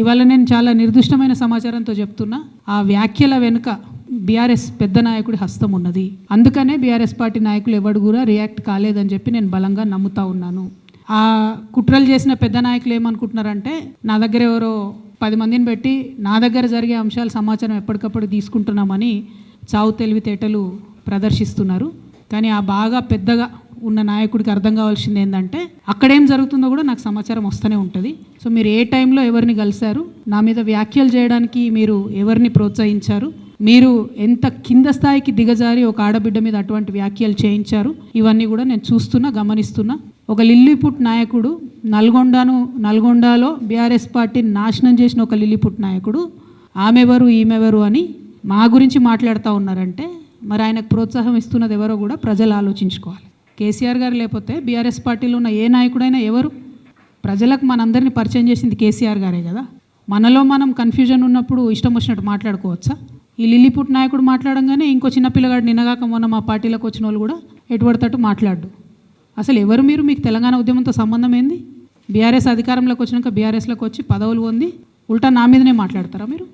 ఇవాళ నేను చాలా నిర్దిష్టమైన సమాచారంతో చెప్తున్నా ఆ వ్యాఖ్యల వెనుక బీఆర్ఎస్ పెద్ద నాయకుడి హస్తం ఉన్నది. అందుకనే బీఆర్ఎస్ పార్టీ నాయకులు ఎవడు కూడా రియాక్ట్ కాలేదని చెప్పి నేను బలంగా నమ్ముతా ఉన్నాను. ఆ కుట్రలు చేసిన పెద్ద నాయకులు ఏమనుకుంటున్నారంటే నా దగ్గర ఎవరో పది మందిని పెట్టి నా దగ్గర జరిగే అంశాల సమాచారం ఎప్పటికప్పుడు తీసుకుంటున్నామని చావు తెలివితేటలు ప్రదర్శిస్తున్నారు. కానీ ఆ బాగా పెద్దగా ఉన్న నాయకుడికి అర్థం కావాల్సింది ఏంటంటే అక్కడేం జరుగుతుందో కూడా నాకు సమాచారం వస్తూనే ఉంటుంది. సో మీరు ఏ టైంలో ఎవరిని కలిశారు నా మీద వ్యాఖ్యలు చేయడానికి మీరు ఎవరిని ప్రోత్సహించారు మీరు ఎంత కింద స్థాయికి దిగజారి ఒక ఆడబిడ్డ మీద అటువంటి వ్యాఖ్యలు చేయించారు ఇవన్నీ కూడా నేను చూస్తున్నా గమనిస్తున్నా. ఒక లిల్లీపుట్ నాయకుడు నల్గొండను నల్గొండలో బీఆర్ఎస్ పార్టీని నాశనం చేసిన ఒక లిల్లీపుట్ నాయకుడు ఆమెవరు ఈమెవరు అని మా గురించి మాట్లాడుతూ ఉన్నారంటే మరి ఆయనకు ప్రోత్సాహం ఇస్తున్నది ఎవరో కూడా ప్రజలు ఆలోచించుకోవాలి. కేసీఆర్ గారు లేకపోతే బీఆర్ఎస్ పార్టీలో ఉన్న ఏ నాయకుడైనా ఎవరు? ప్రజలకు మనందరినీ పరిచయం చేసింది కేసీఆర్ గారే కదా. మనలో మనం కన్ఫ్యూజన్ ఉన్నప్పుడు ఇష్టం వచ్చినట్టు మాట్లాడుకోవచ్చా? ఈ లిల్లీపుట్ నాయకుడు మాట్లాడంగానే ఇంకో చిన్న పిల్లగాడు నిన్నగాక మొన్న మా పార్టీలోకి వచ్చిన వాళ్ళు కూడా ఎటుపడతట్టు మాట్లాడు అసలు ఎవరు మీరు? మీకు తెలంగాణ ఉద్యమంతో సంబంధం ఏంది? బీఆర్ఎస్ అధికారంలోకి వచ్చినాక బీఆర్ఎస్లోకి వచ్చి పదవులు పొంది ఉల్టా నా మీదనే మాట్లాడతారా మీరు?